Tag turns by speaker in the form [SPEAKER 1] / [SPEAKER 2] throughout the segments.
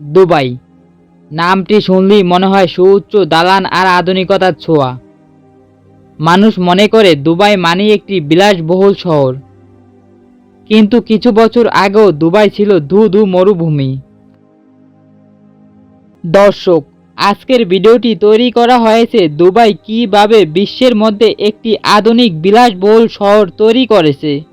[SPEAKER 1] Dubai. নামটি শুনলেই মনে হয় সুউচ্চ দালান আর আধুনিকতার ছোঁয়া। মানুষ মনে করে দুবাই মানে একটি বিলাসবহুল শহর। কিন্তু কিছু বছর আগেও দুবাই ছিল ধু ধু মরুভূমি। দর্শক, আজকের ভিডিওটি তৈরি করা হয়েছে দুবাই কীভাবে বিশ্বের মধ্যে একটি আধুনিক বিলাসবহুল শহর তৈরি করেছে।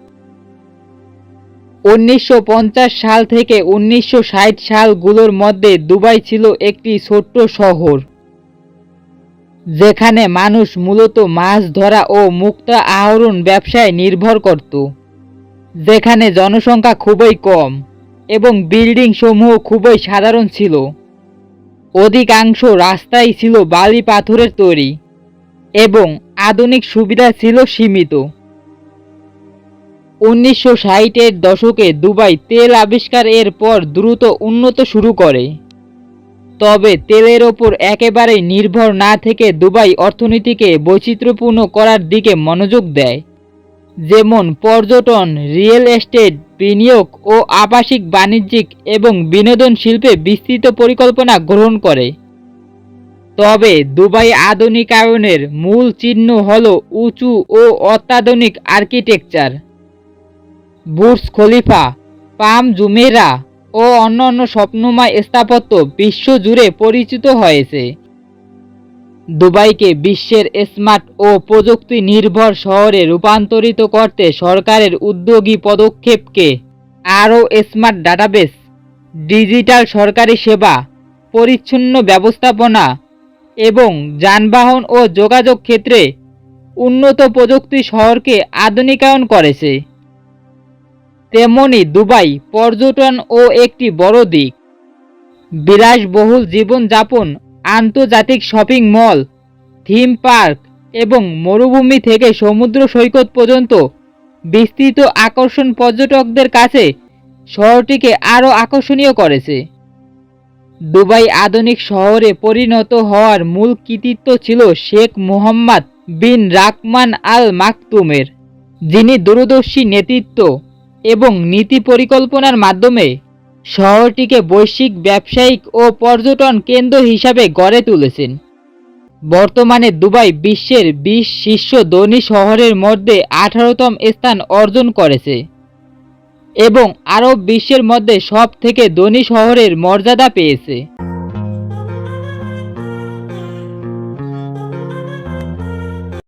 [SPEAKER 1] উনিশশো পঞ্চাশ সাল থেকে উনিশশো ষাট সালগুলোর মধ্যে দুবাই ছিল একটি ছোট্ট শহর, যেখানে মানুষ মূলত মাছ ধরা ও মুক্তা আহরণ ব্যবসায় নির্ভর করত, যেখানে জনসংখ্যা খুবই কম এবং বিল্ডিং সমূহ খুবই সাধারণ ছিল। অধিকাংশ রাস্তাই ছিল বালি পাথরের তৈরি এবং আধুনিক সুবিধা ছিল সীমিত। উনিশশো ষাটের দশকে দুবাই তেল আবিষ্কার এর পর দ্রুত উন্নত শুরু করে। তবে তেলের ওপর একেবারেই নির্ভর না থেকে দুবাই অর্থনীতিকে বৈচিত্র্যপূর্ণ করার দিকে মনোযোগ দেয়। যেমন পর্যটন, রিয়েল এস্টেট, বিনিয়োগ ও আবাসিক বাণিজ্যিক এবং বিনোদন শিল্পে বিস্তৃত পরিকল্পনা গ্রহণ করে। তবে দুবাই আধুনিকায়নের মূল চিহ্ন হল উঁচু ও অত্যাধুনিক architecture. Burj Khalifa, Palm Jumeirah ও অন্যান্য স্বপ্নময় স্থাপত্য বিশ্বজুড়ে পরিচিত হয়েছে। দুবাইকে বিশ্বের স্মার্ট ও প্রযুক্তি নির্ভর শহরে রূপান্তরিত করতে সরকারের উদ্যোগী পদক্ষেপকে আরও স্মার্ট ডাটাবেস, ডিজিটাল সরকারি সেবা, পরিচ্ছন্ন ব্যবস্থাপনা এবং যানবাহন ও যোগাযোগ ক্ষেত্রে উন্নত প্রযুক্তি শহরকে আধুনিকায়ন করেছে। তেমনি দুবাই পর্যটন ও একটি বড় দিক। বিলাসবহুল জীবনযাপন, আন্তর্জাতিক শপিং মল, থিম পার্ক এবং মরুভূমি থেকে সমুদ্র সৈকত পর্যন্ত বিস্তৃত আকর্ষণ পর্যটকদের কাছে শহরটিকে আরও আকর্ষণীয় করেছে। দুবাই আধুনিক শহরে পরিণত হওয়ার মূল কৃতিত্ব ছিল শেখ মুহাম্মদ বিন রাকমান আল মাকতুমের যিনি দূরদর্শী নেতৃত্ব এবং নীতি পরিকল্পনার মাধ্যমে শহরটিকে বৈশ্বিক, ব্যবসায়িক ও পর্যটন কেন্দ্র হিসাবে গড়ে তুলেছেন। বর্তমানে দুবাই বিশ্বের বিশ শীর্ষ ধনী শহরের মধ্যে আঠারোতম স্থান অর্জন করেছে এবং আরব বিশ্বের মধ্যে সব থেকে ধনী শহরের মর্যাদা পেয়েছে।